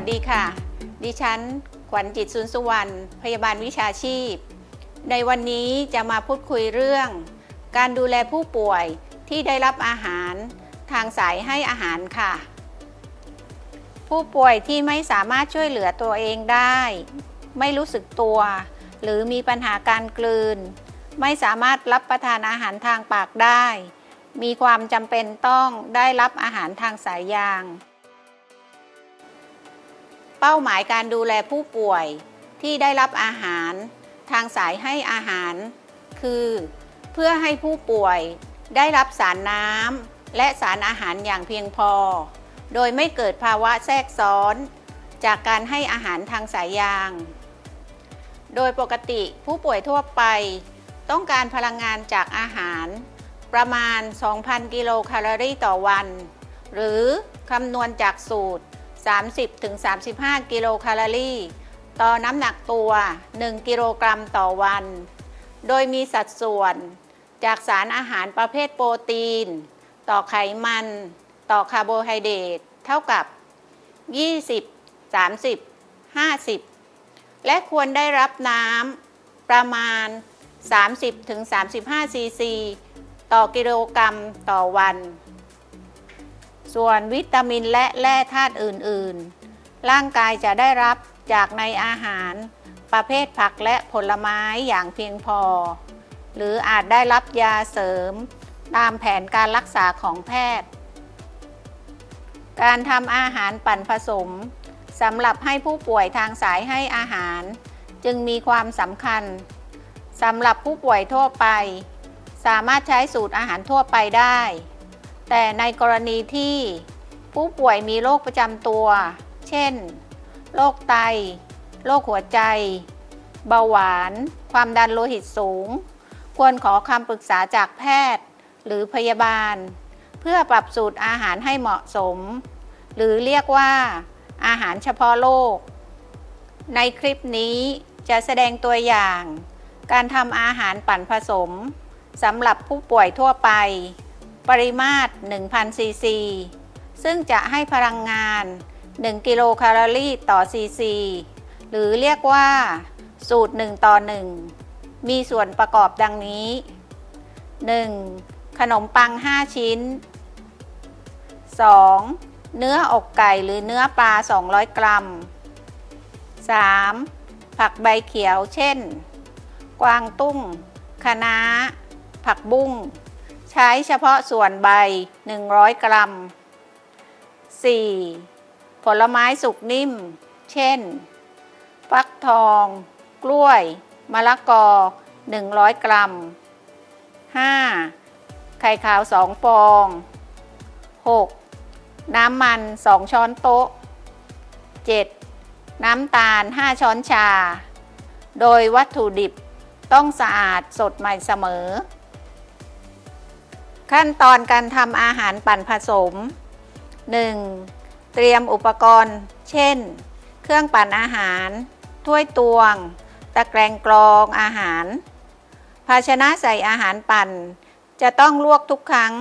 ัสดีค่ะ ดิฉัน ขวัญจิตสุนสุวรรณ พยาบาลวิชาชีพ ในวันนี้จะมาพูดคุยเรื่อง การดูแลผู้ป่วยที่ได้รับอาหารทางสายให้อาหารค่ะ ผู้ป่วยที่ไม่สามารถช่วยเหลือตัวเองได้ ไม่รู้สึกตัว หรือมีปัญหาการกลืน ไม่สามารถรับประทานอาหารทางปากได้ มีความจำเป็นต้องได้รับอาหารทางสายยาง เป้าหมายการดูแลผู้ป่วยที่ได้รับอาหาร ทางสายให้อาหาร คือ เพื่อให้ผู้ป่วยได้รับสารน้ำและสารอาหารอย่างเพียงพอ โดยไม่เกิดภาวะแทรกซ้อน จากการให้อาหารทางสายยาง โดยปกติผู้ป่วยทั่วไป ต้องการพลังงานจากอาหาร ประมาณ 2,000 กิโลแคลอรี่ต่อวัน หรือคำนวณจากสูตร 30-35 กิโลแคลอรี่ ต่อน้ำหนักตัว 1 กิโลกรัมต่อวัน โดยมีสัดส่วน จากสารอาหารประเภทโปรตีน ต่อไขมัน ต่อคาร์โบไฮเดรตเท่ากับ 20 30 50 และควรได้รับน้ำประมาณ 30-35 ซีซี ต่อกิโลกรัมต่อวัน ส่วนวิตามินและแร่ธาตุอื่นๆ ร่างกายจะได้รับจากในอาหาร ประเภทผักและผลไม้อย่างเพียงพอ หรืออาจได้รับยาเสริม ตามแผนการรักษาของแพทย์ การทำอาหารปั่นผสมสำหรับให้ผู้ป่วยทางสายให้อาหาร จึงมีความสำคัญสำหรับผู้ป่วยทั่วไป สามารถใช้สูตรอาหารทั่วไปได้ แต่ในกรณีที่ผู้ป่วยมีโรคประจำตัว เช่น โรคไต โรคหัวใจ เบาหวาน ความดันโลหิตสูง ควรขอคำปรึกษาจากแพทย์ หรือพยาบาล เพื่อปรับสูตรอาหารให้เหมาะสม หรือเรียกว่าอาหารเฉพาะโรค ในคลิปนี้จะแสดงตัวอย่าง การทำอาหารปั่นผสมสำหรับผู้ป่วยทั่วไป ปริมาตร 1,000 ซีซี ซึ่งจะให้พลังงาน 1 กิโลแคลอรี่ต่อซีซี หรือเรียกว่า สูตร 1 ต่อ 1 มีส่วนประกอบดังนี้ 1. ขนมปัง 5 ชิ้น 2. เนื้ออกไก่หรือเนื้อปลา 200 กรัม 3. ผักใบเขียวเช่น กวางตุ้งคะน้า ผักบุ้ง ใช้เฉพาะส่วนใบ 100 กรัม 4. ผลไม้สุกนิ่ม เช่น ฟักทอง กล้วย มะละกอ 100 กรัม 5. ไข่ขาว 2 ฟอง 6. น้ำมัน 2 ช้อนโต๊ะ 7. น้ำตาล 5 ช้อนชา โดยวัตถุดิบต้องสะอาดสดใหม่เสมอ ขั้นตอนการทำอาหารปั่นผสม 1. เตรียมอุปกรณ์ เช่น เครื่องปั่นอาหาร ถ้วยตวง ตะแกรงกรองอาหาร ภาชนะใส่อาหารปั่น จะต้องลวกทุกครั้ง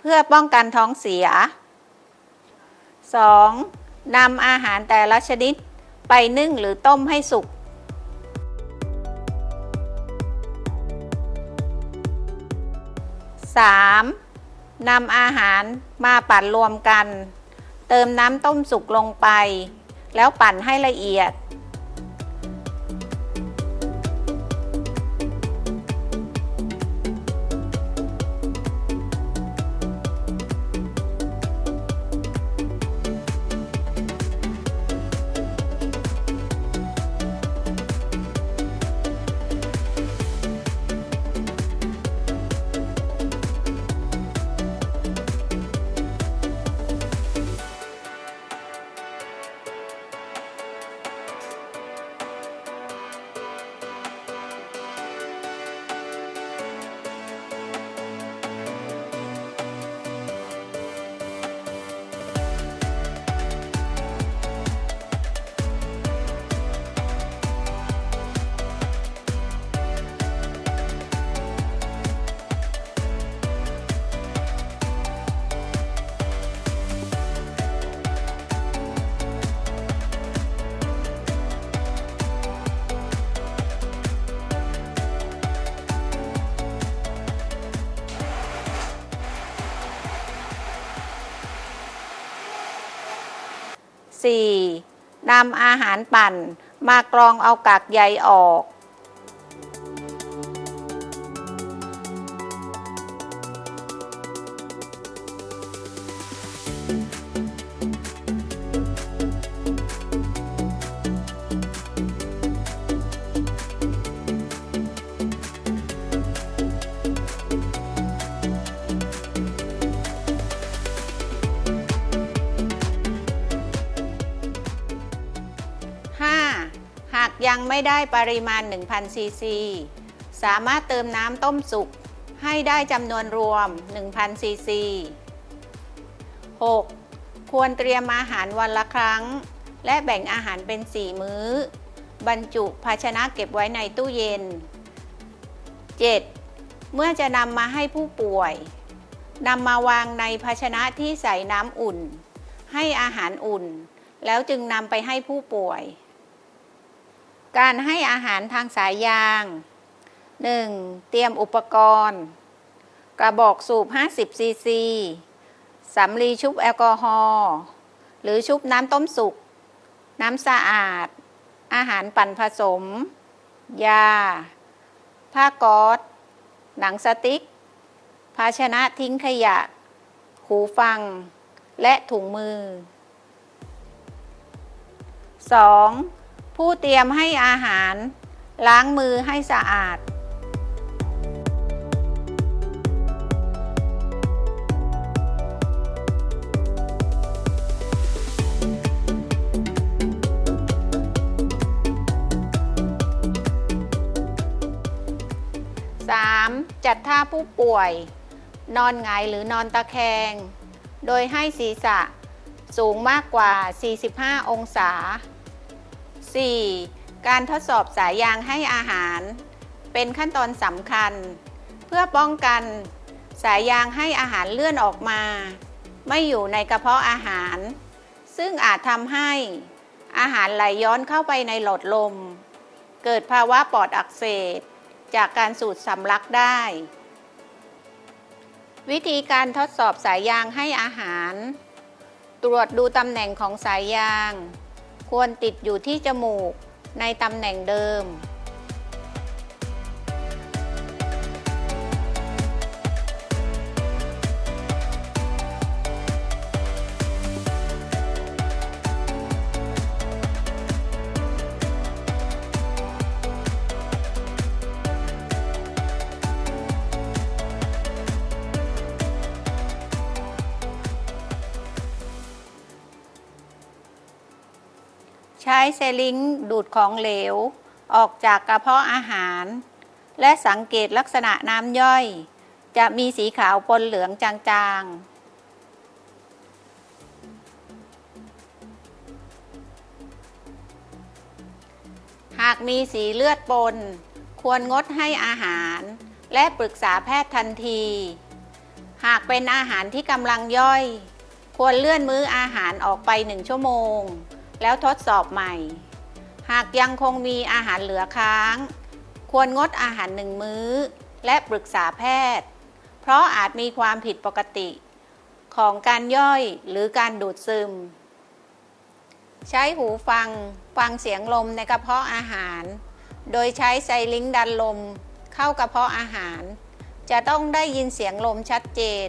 เพื่อป้องกันท้องเสีย 2. นำอาหารแต่ละชนิดไปนึ่งหรือต้มให้สุก 3. นำอาหารมาปั่นรวมกัน เติมน้ำต้มสุกลงไป แล้วปั่นให้ละเอียด 4. นำอาหารปั่นมากรองเอากากใยออก 5. หาก ยังไม่ได้ปริมาณ 1,000 ซีซี สามารถเติมน้ำต้มสุกให้ได้จำนวนรวม 1,000 ซีซี 6. ควรเตรียมอาหารวันละครั้ง และแบ่งอาหารเป็น 4 มื้อ บรรจุภาชนะเก็บไว้ในตู้เย็น 7. เมื่อจะนำมาให้ผู้ป่วยนำมาวางในภาชนะที่ใส่น้ำอุ่น ให้อาหารอุ่น แล้วจึงนำไปให้ผู้ป่วย การให้อาหารทางสายยาง 1. เตรียมอุปกรณ์ กระบอกสูบ 50 ซีซีสำลีชุบแอลกอฮอล์หรือชุบน้ำต้มสุก น้ำสะอาด อาหารปั่นผสม ยา ผ้าก๊อซหนังสติ๊ก ภาชนะทิ้งขยะ หูฟัง และถุงมือ 2. ผู้เตรียมให้อาหาร ล้างมือให้สะอาด 3. จัดท่าผู้ป่วย นอนหงายหรือนอนตะแคง โดยให้ศีรษะสูงมากกว่า 45 องศา 4. การทดสอบสายยางให้อาหาร เป็นขั้นตอนสำคัญ เพื่อป้องกันสายยางให้อาหารเลื่อนออกมา ไม่อยู่ในกระเพาะอาหาร ซึ่งอาจทำให้อาหารไหลย้อนเข้าไปในหลอดลม เกิดภาวะปอดอักเสบจากการสูดสำลักได้ วิธีการทดสอบสายยางให้อาหาร ตรวจดูตำแหน่งของสายยาง ควรติดอยู่ที่จมูกในตำแหน่งเดิม ใช้เซลิงดูดของเหลว ออกจากกระเพาะอาหาร และสังเกตลักษณะน้ำย่อย จะมีสีขาวปนเหลืองจางๆ หากมีสีเลือดปน ควรงดให้อาหาร และปรึกษาแพทย์ทันที หากเป็นอาหารที่กำลังย่อย ควรเลื่อนมื้ออาหารออกไปหนึ่งชั่วโมง แล้วทดสอบใหม่ หากยังคงมีอาหารเหลือค้าง ควรงดอาหารหนึ่งมื้อ และปรึกษาแพทย์ เพราะอาจมีความผิดปกติ ของการย่อยหรือการดูดซึม ใช้หูฟังฟังเสียงลมในกระเพาะอาหาร โดยใช้ไซลิงดันลมเข้ากระเพาะอาหาร จะต้องได้ยินเสียงลมชัดเจน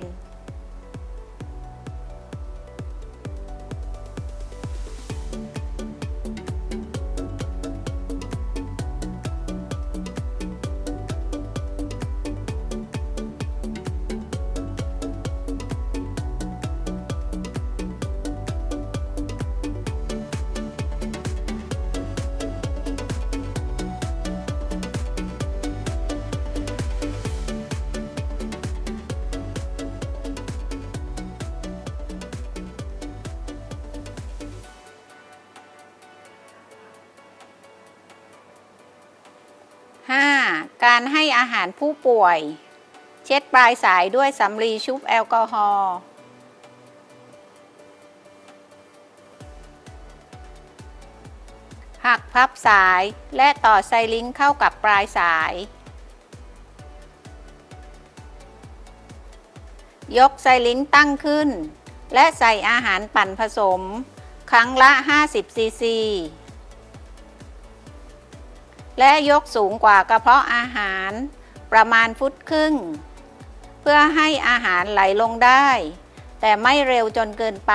การให้อาหารผู้ป่วย เช็ดปลายสายด้วยสำลีชุบแอลกอฮอล์หักพับสายและต่อไซลิงเข้ากับปลายสาย ยกไซลิงตั้งขึ้น และใส่อาหารปั่นผสม ครั้งละ 50 ซีซี และยกสูงกว่ากระเพาะอาหาร ประมาณฟุตครึ่ง เพื่อให้อาหารไหลลงได้ แต่ไม่เร็วจนเกินไป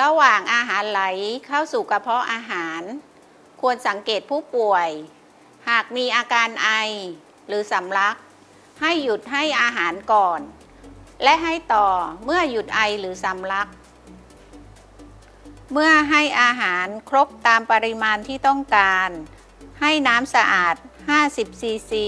ระหว่างอาหารไหลเข้าสู่กระเพาะอาหาร ควรสังเกตผู้ป่วย หากมีอาการไอหรือสำลัก ให้หยุดให้อาหารก่อน และให้ต่อเมื่อหยุดไอหรือสำลัก เมื่อให้อาหารครบตามปริมาณที่ต้องการ ให้น้ำสะอาด 50 ซีซี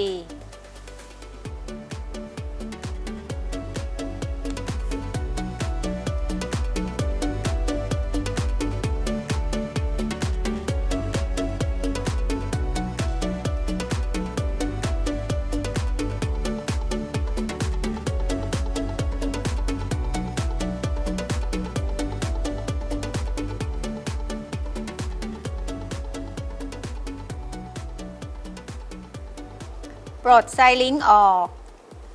ปลดไซลิงออก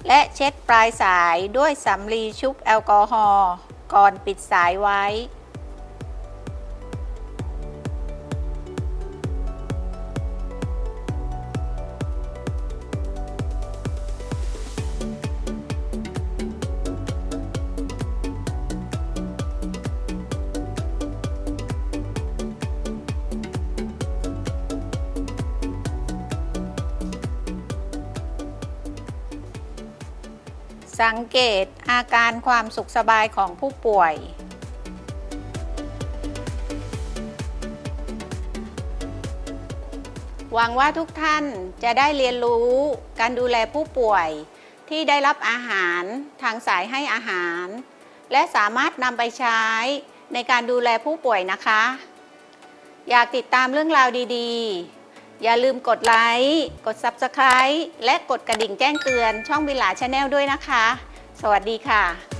และเช็ดปลายสายด้วยสำลีชุบแอลกอฮอล์ก่อนปิดสายไว้ สังเกตอาการความสุขสบายของผู้ป่วย หวังว่าทุกท่านจะได้เรียนรู้การดูแลผู้ป่วยที่ได้รับอาหารทางสายให้อาหาร และสามารถนำไปใช้ในการดูแลผู้ป่วยนะคะ อยากติดตามเรื่องราวดี ๆ อย่าลืมกดไลค์ กด Subscribe และกดกระดิ่งแจ้งเตือนช่องวิลาชาแนลด้วยนะคะ สวัสดีค่ะ